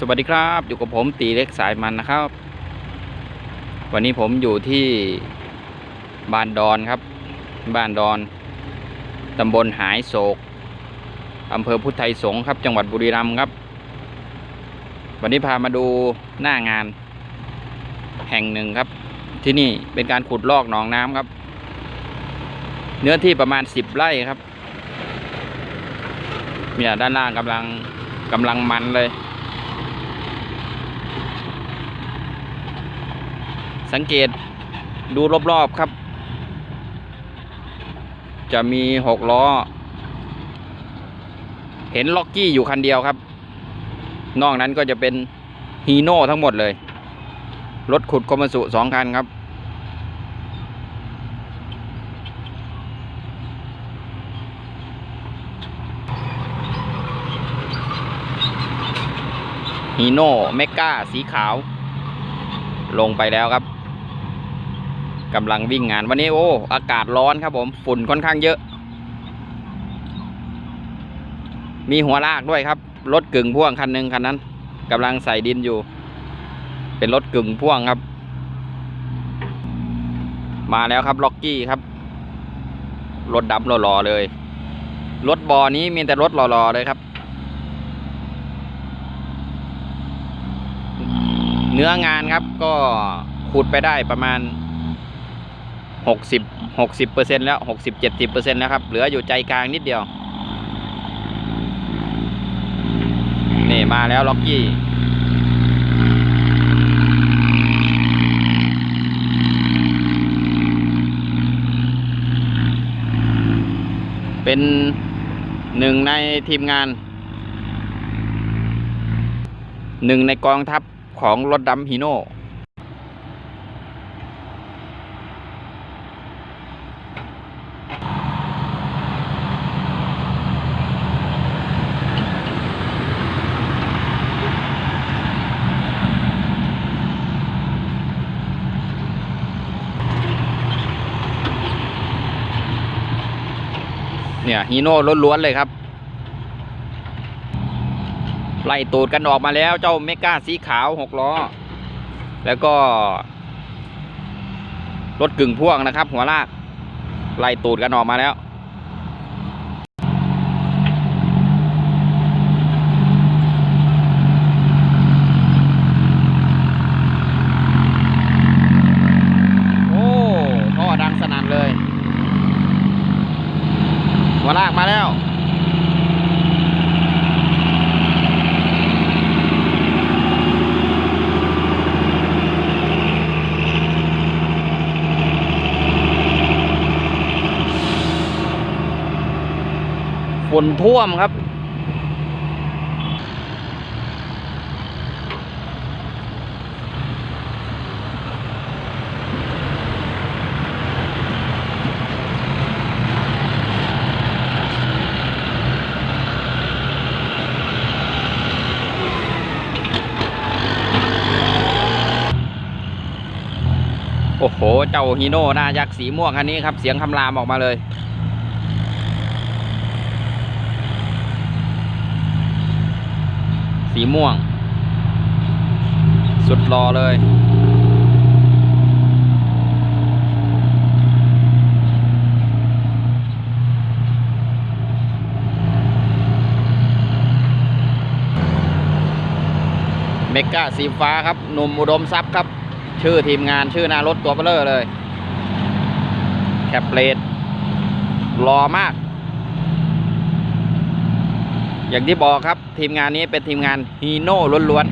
สวัสดีครับอยู่กับผมตีเล็กสายมันนะครับ วันนี้ผมอยู่ที่บ้านดอนครับ บ้านดอนตำบลหายโศกอำเภอพุทธไทยสงฆ์ครับ จังหวัดบุรีรัมย์ครับ วันนี้พามาดูหน้างานแห่งหนึ่งครับ ที่นี่เป็นการขุดลอกหนองน้ำครับ เนื้อที่ประมาณสิบไร่ครับเนี่ยด้านล่างกำลังกำลังมันเลย สังเกตดูรอบๆครับ จะมีหกล้อ เห็นล็อกกี้อยู่คันเดียวครับ นอกนั้นก็จะเป็นฮีโน่ทั้งหมดเลย รถขุดคอมสุสองคันครับ ฮีโน่เมกาสีขาว ลงไปแล้วครับ กำลังวิ่งงานวันนี้โอ้ อากาศร้อนครับผมฝุ่นค่อนข้างเยอะ มีหัวลากด้วยครับ รถกึ่งพ่วงคันหนึ่งคันนั้นกำลังใส่ดินอยู่ เป็นรถกึ่งพ่วงครับ มาแล้วครับล็อกกี้ครับ รถดำหล่อๆเลย รถบอนี้มีแต่รถหล่อๆเลยครับ เนื้องานครับก็ขุดไปได้ประมาณ หกสิบหกสิบเปอร์เซ็นแล้วหกสิบเจ็ดสิบเปอร์เซ็นแล้วครับ เหลืออยู่ใจกลางนิดเดียว นี่มาแล้วล็อกกี้เป็นหนึ่งในทีมงานหนึ่งในกองทัพของรถดำฮีโน่ เนี่ยฮีโน่ล้วนๆเลยครับ ไล่ตูดกันออกมาแล้วเจ้าเมกาสีขาวหกล้อ แล้วก็ รถกึ่งพ่วงนะครับ หัวลาก ไล่ตูดกันออกมาแล้ว โอ้ท่อดังสนั่นเลย หัวลากมาแล้วฝนท่วมครับ อ้โห เจ้าฮีโน่หน้ายักษ์สีม่วงคันนี้ครับ เสียงคำรามออกมาเลย สีม่วง สุดรอเลยเมกาสีฟ้าครับหนุ่มอุดมทรัพย์ครับ ชื่อทีมงานชื่อหนารถตัวเบลเลอร์เลย แคปเลดรอมาก อย่างที่บอกครับทีมงานนี้เป็นทีมงานฮีโน่ล้วน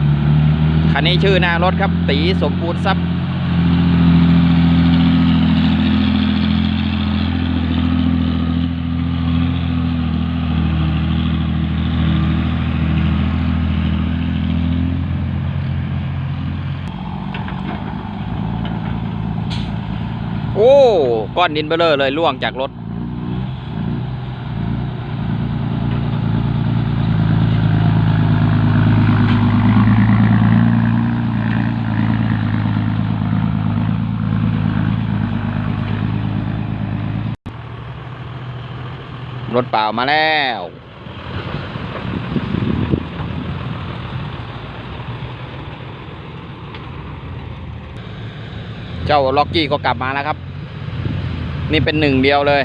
ๆ คันนี้ชื่อหน้ารถครับตีสมบูรณ์ทรัพย์ ก้อนดินเบลเลอร์เลยล่วงจากรถ รถเปล่ามาแล้วเจ้าล็อกกี้ก็กลับมาแล้วครับ นี่เป็นหนึ่งเดียวเลย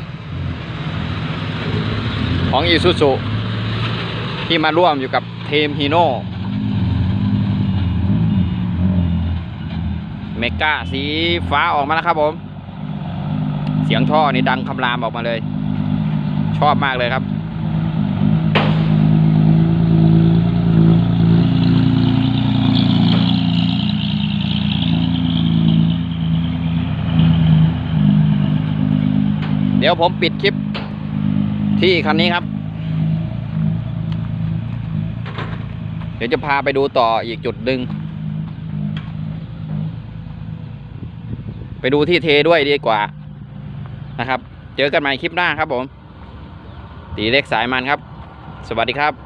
ของอีซูซุที่มาร่วมอยู่กับเทมฮีโน่เมก้าสีฟ้าออกมาแล้วครับผม เสียงท่อนี่ดังคำรามออกมาเลย ชอบมากเลยครับ ดี๋ยวผมปิดคลิปที่คันนี้ครับ เดี๋ยวจะพาไปดูต่ออีกจุดหนึ่งไปดูที่เทด้วยดีกว่านะครับ เจอกันใหม่คลิปหน้าครับผม ตีเล็กสายมันครับ สวัสดีครับ